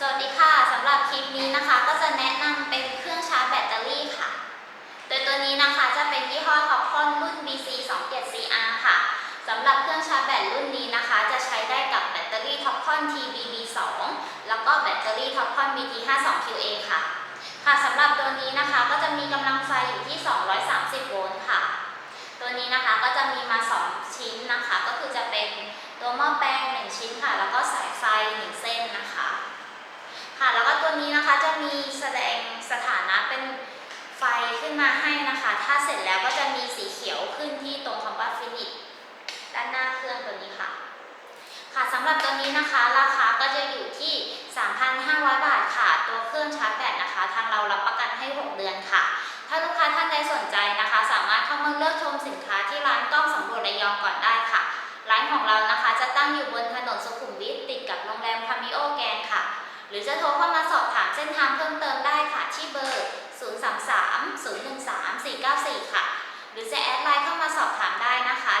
สวัสดีค่ะสำหรับคลิปนี้นะคะก็จะแนะนำเป็นเครื่องชาร์จแบตเตอรี่ค่ะ โดยตัวนี้นะคะจะเป็นยี่ห้อท็อปคอนรุ่น BC 2 7 CR ค่ะสำหรับเครื่องชาร์จแบตรุ่นนี้นะคะ จะใช้ได้กับแบตเตอรี่ท็อปคอน TBB 2แล้วก็แบตเตอรี่ท็อปคอน BT 5 2 QA ค่ะ ค่ะสำหรับตัวนี้นะคะก็จะมีกำลังไฟอยู่ที่ 230 โวลต์ค่ะ ตัวนี้นะคะก็จะมีมา 2 ชิ้นนะคะ ก็คือจะเป็นตัวหม้อแปลง 1 ชิ้นค่ะ แล้วก็สายไฟ 1 เส้นนะคะ ค่ะ แล้วก็ตัวนี้นะคะจะมี แสดงสถานะเป็นไฟขึ้นมาให้นะคะ ถ้าเสร็จแล้วก็จะมีสีเขียวขึ้นที่ตรงคำว่า finish ด้านหน้าเครื่องตัวนี้ค่ะ ค่ะสำหรับตัวนี้นะคะ ราคาก็จะอยู่ที่ 3,500 บาทค่ะ ตัวเครื่องชาร์จแบตนะคะ ทางเรารับประกันให้ 6 เดือนค่ะ ถ้าลูกค้าท่านใดสนใจนะคะ สามารถเข้ามาเลือกชมสินค้าที่ร้านกล้องสำรวจระยองก่อนได้ค่ะ ร้านของเรานะคะจะตั้งอยู่บนถนนสุขุมวิทติดกับโรงแรมพามิโอแกนค่ะ หรือจะโทรเข้ามาสอบถามเส้นทางเพิ่มเติมได้ค่ะ ที่เบอร์ 033 013 494 ค่ะ หรือจะแอดไลน์เข้ามาสอบถามได้นะคะ